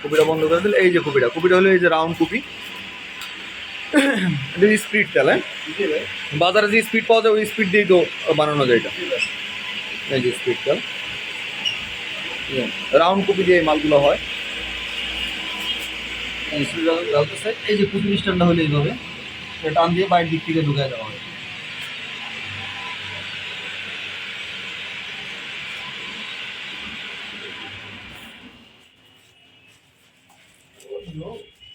কুপিটা বন্ধ করে দিলে, এই যে কুপিটা কুপিটা হলো এই যে রাউন্ড কুপি। এটা স্পিড তেল হ্যাঁ? বাজারে যে স্পিড পাওয়া যায়, ওই স্পিড দিয়েই তো বানানো যায় এটা। এই যে স্পিড তেল রাউন্ড কুপি দিয়ে মালগুলো হয়। এই যে কুপি স্ট্যান্ডটা হলে এইভাবে টান দিয়ে বাইরের দিক থেকে ঢুকায় দেওয়া হয়।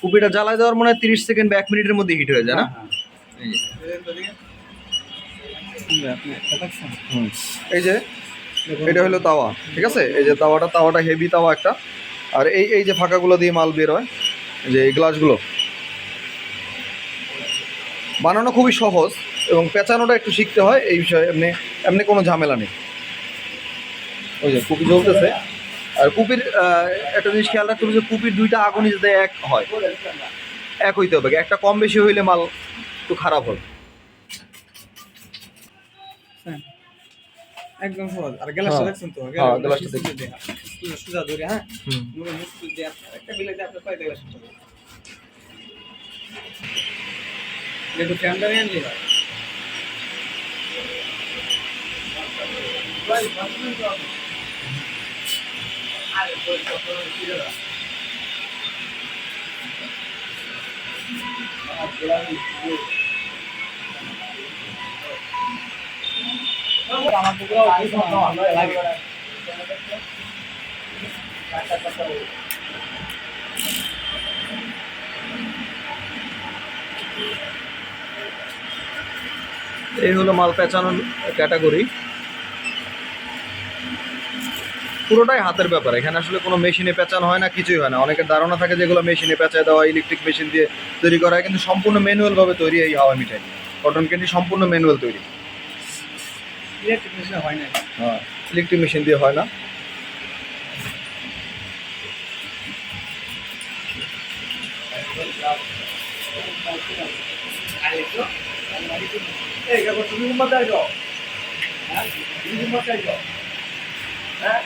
কুপিটা জ্বালায় দেওয়ার মনে হয় তিরিশ সেকেন্ড বা এক মিনিটের মধ্যে হিট হয়ে যায় না? এই যে। হুম। এই যে এটা হলো তাওয়া ঠিক আছে? এই যে তাওয়াটা তাওয়াটা হেভি তাওয়া একটা। আর এই এই যে ফাঁকাগুলো দিয়ে মাল বের হয় এই যে এই গ্লাসগুলো বানানো খুবই সহজ। এবং পেঁচানোটা একটু শিখতে হয় এই বিষয়ে এমনি এমনি কোনো ঝামেলা নেই। ওই যে কুপি জ্বলতেছে। আর কুপির একটা জিনিস খেয়াল রাখতে হবে যে কুপির দুইটা আগুনই যাতে এক হয়। এক হইতে হবে। একটা কম বেশি হইলে মাল একটু খারাপ হবে। একদম সহজ। আর গ্লাসটা হ্যাঁ। দেখছেন তো? হ্যাঁ, গ্লাসটা দেখছি। সুজা ধরে হ্যাঁ? মুড়ে মুসকুল দিয়ে একটা বিলাইতে আপনার কয় গ্লাস একটু ফ্যানটা নিয়ে আনলি এই হলো মাল পেঁচানোর ক্যাটাগরি পুরোটাই হাতের ব্যাপার। এখানে আসলে কোনো মেশিনে পেঁচানো হয় না কিছুই হয় না। অনেকের ধারণা থাকে যেগুলো মেশিনে পেঁচায় দেওয়া ইলেকট্রিক মেশিন দিয়ে তৈরি করা হয় কিন্তু সম্পূর্ণ ম্যানুয়ালভাবে তৈরি এই হাওয়া মিঠাই। কটন ক্যান্ডি সম্পূর্ণ ম্যানুয়াল তৈরি। ইলেকট্রিক মেশিনে হয় না। হ্যাঁ ইলেকট্রিক মেশিন দিয়ে হয় না। এই তুমি হ্যাঁ তুমি হ্যাঁ